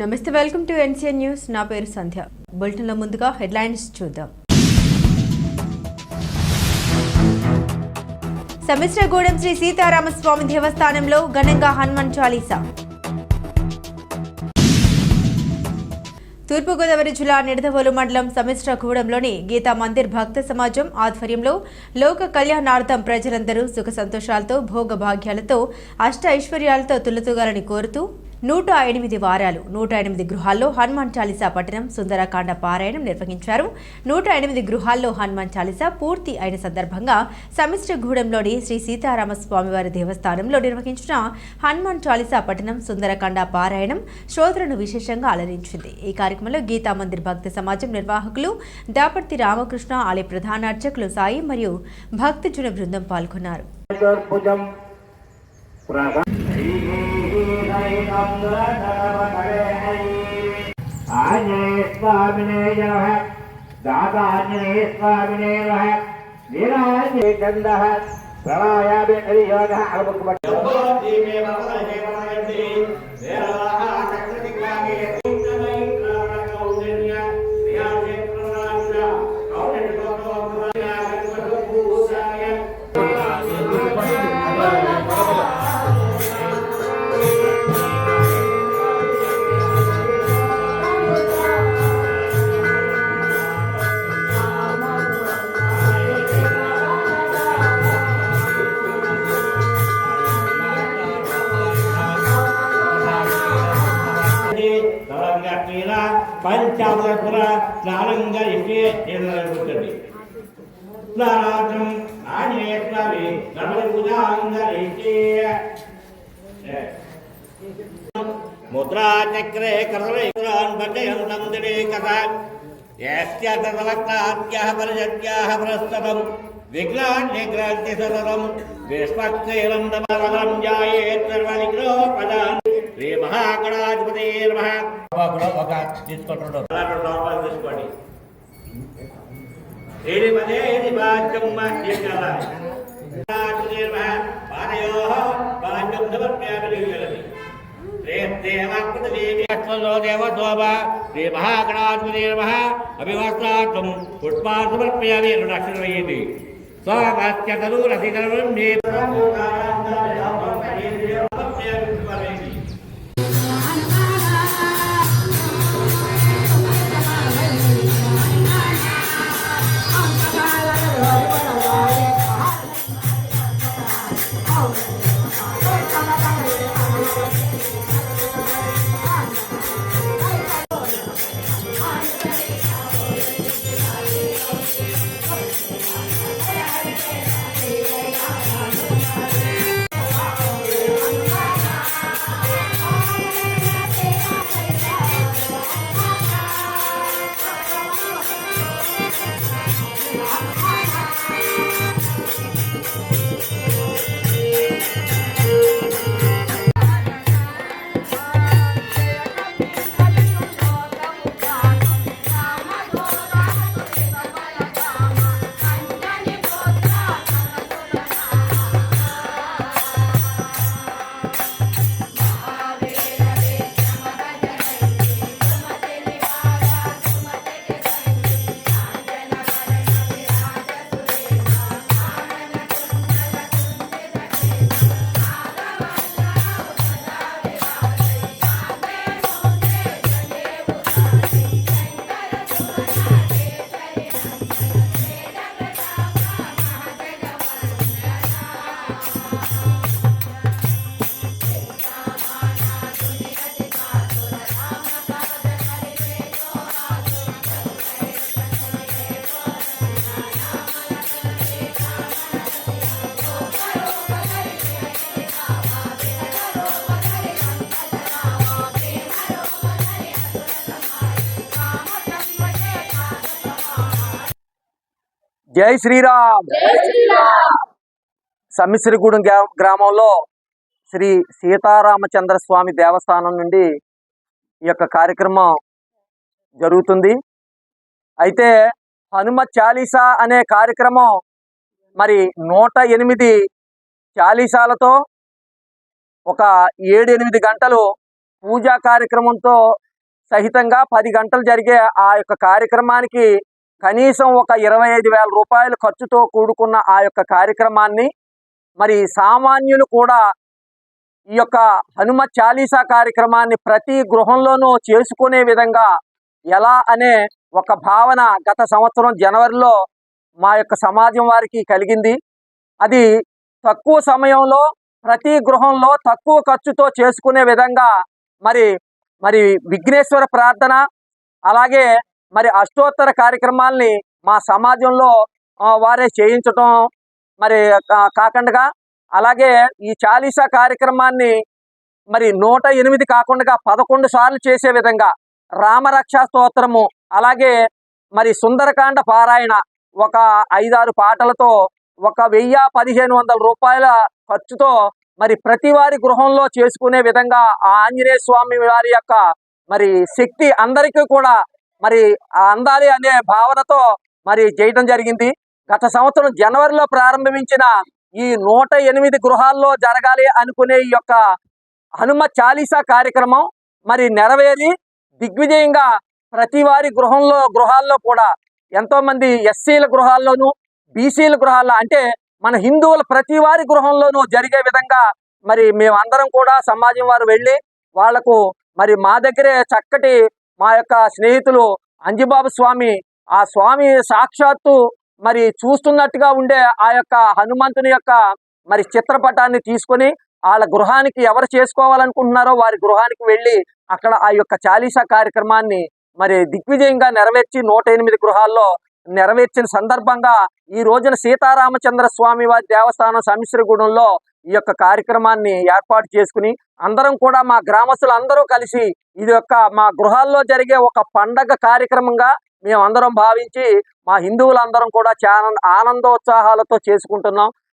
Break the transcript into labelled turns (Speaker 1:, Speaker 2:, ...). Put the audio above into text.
Speaker 1: నమస్తే welcome to NCN news. నా పేరు సంధ్య. బులెటిన్లో ముందుగా హెడ్లైన్స్ చూద్దాం. సమిశ్రగూడెం శ్రీ సీతారామస్వామి దేవస్థానంలో ఘనంగా హనుమాన్ చాలీసా. తూర్పుగోదావరి జిల్లా నిడదవోలు మండలం సమిశ్రగూడెంలోని గీతా మందిర్ భక్త సమాజం ఆధ్వర్యంలో లోక కళ్యాణార్థం ప్రజలందరూ సుఖ సంతోషాలతో భోగ భాగ్యాలతో అష్ట ఐశ్వర్యాలతో తులతూగాలని కోరుతూ నూట ఎనిమిది వారాలు నూట ఎనిమిది గృహాల్లో హనుమాన్ చాలీసా పఠనం సుందరకాండ పారాయణం నిర్వహించారు. నూట ఎనిమిది గృహాల్లో హనుమాన్ చాలీసా పూర్తి అయిన సందర్భంగా సమిశ్రగూడెంలోని శ్రీ సీతారామస్వామివారి దేవస్థానంలో నిర్వహించిన హనుమాన్ చాలీసా పఠనం సుందరకాండ పారాయణం శ్రోతలను విశేషంగా అలరించింది. ఈ కార్యక్రమంలో గీతా మందిర్ భక్త సమాజం నిర్వాహకులు దాపర్తి రామకృష్ణ ఆలయ ప్రధాన అర్చకులు సాయి మరియు భక్తజన బృందం పాల్గొన్నారు.
Speaker 2: ఆంజనేయ స్వామినే నమ దాతాంజనేయ స్వామినే నమ వీరాంజనే గంధ ప్రళయామి కలియోగ ಆದಾಗ ಕೂಡ ಸ್ನಾನಂಗ ಎಷ್ಟೇ ಏನಾಗುತ್ತೆ ಸ್ನಾನಾರ್ಥಂ ನಾಣ್ಯೇಶ್ವರಿ ನಮಲ ಪೂಜಾಂಗರೇಕೆ ಮುದ್ರಾಚಕ್ರೇ ಕರವೈಕುಲಾನ್ ಭಜಯಂತಂ ದಿನೇಕಸ ಯಸ್ಯ ಸರ್ವಕ್ತಾತ್ಯಃ ಪರಿಜತ್ಯಾಹ ಪರಸ್ತವಂ विघ्नान्यग्रान्ति सततं विष्मक्षैरं नमरं जायेत् सर्वविघ्नोपदान् శ్రీ మహాగణాధిపతి నమః. ఒక తీసుకుంటున్నాడు తీసుకోండి ఏడి పదే ఏడి బాధ్యమ్మ చేయాలి పాదయో బాధ్యం సమర్ప్యామి దేవతోమ శ్రీ మహాగణాధిపతి నమ. అభివస్త్రాత్వం పుష్పాన్ 哦，我们，我们大家好，大家好。
Speaker 3: జై శ్రీరామ్. సమ్మిశ్రీగూడెం గ్రా- గ్రామంలో శ్రీ సీతారామచంద్ర స్వామి దేవస్థానం నుండి ఈ యొక్క కార్యక్రమం జరుగుతుంది. అయితే హనుమ చాలీసా అనే కార్యక్రమం మరి నూట ఎనిమిది చాలీసాలతో ఒక ఏడు ఎనిమిది గంటలు పూజా కార్యక్రమంతో సహితంగా పది గంటలు జరిగే ఆ యొక్క కార్యక్రమానికి కనీసం ఒక ఇరవై ఐదు వేల రూపాయల ఖర్చుతో కూడుకున్న ఆ యొక్క కార్యక్రమాన్ని మరి సామాన్యులు కూడా ఈ యొక్క హనుమ చాలీసా కార్యక్రమాన్ని ప్రతి గృహంలోనూ చేసుకునే విధంగా ఎలా అనే ఒక భావన గత సంవత్సరం జనవరిలో మా యొక్క సమాజం వారికి కలిగింది. అది తక్కువ సమయంలో ప్రతి గృహంలో తక్కువ ఖర్చుతో చేసుకునే విధంగా మరి మరి విఘ్నేశ్వర ప్రార్థన అలాగే మరి అష్టోత్తర కార్యక్రమాల్ని మా సమాజంలో వారే చేయించటం మరి కా- కాకుండా అలాగే ఈ చాలీసా కార్యక్రమాన్ని మరి నూట ఎనిమిది కాకుండా పదకొండు సార్లు చేసే విధంగా రామరక్షా స్తోత్రము అలాగే మరి సుందరకాండ పారాయణ ఒక ఐదారు పాటలతో ఒక వెయ్యి పదిహేను వందల రూపాయల ఖర్చుతో మరి ప్రతి వారి గృహంలో చేసుకునే విధంగా ఆ ఆంజనేయ స్వామి వారి యొక్క మరి శక్తి అందరికీ కూడా మరి ఆ అందాలి అనే భావనతో మరి చేయడం జరిగింది. గత సంవత్సరం జనవరిలో ప్రారంభించిన ఈ నూట ఎనిమిది గృహాల్లో జరగాలి అనుకునే ఈ యొక్క హనుమ చాలీసా కార్యక్రమం మరి నెరవేరి దిగ్విజయంగా ప్రతి వారి గృహంలో గృహాల్లో కూడా ఎంతో మంది ఎస్సీల గృహాల్లోనూ బీసీల గృహాల్లో అంటే మన హిందువుల ప్రతి వారి గృహంలోనూ జరిగే విధంగా మరి మేమందరం కూడా సమాజం వారు వెళ్ళి వాళ్ళకు మరి మా దగ్గరే చక్కటి మా యొక్క స్నేహితులు అంజిబాబు స్వామి ఆ స్వామి సాక్షాత్తు మరి చూస్తున్నట్టుగా ఉండే ఆ యొక్క హనుమంతుని యొక్క మరి చిత్రపటాన్ని తీసుకొని వాళ్ళ గృహానికి ఎవరు చేసుకోవాలనుకుంటున్నారో వారి గృహానికి వెళ్ళి అక్కడ ఆ యొక్క చాలీసా కార్యక్రమాన్ని మరి దిగ్విజయంగా నెరవేర్చి నూట ఎనిమిది గృహాల్లో నెరవేర్చిన సందర్భంగా ఈ రోజున సీతారామచంద్ర స్వామి వారి దేవస్థానం సమిశ్రగూడెంలో ఈ యొక్క కార్యక్రమాన్ని ఏర్పాటు చేసుకుని అందరం కూడా మా గ్రామస్తులు అందరూ కలిసి ఇది యొక్క మా గృహాల్లో జరిగే ఒక పండగ కార్యక్రమంగా మేము అందరం భావించి మా హిందువులందరం కూడా చాలా ఆనందోత్సాహాలతో చేసుకుంటున్నాం.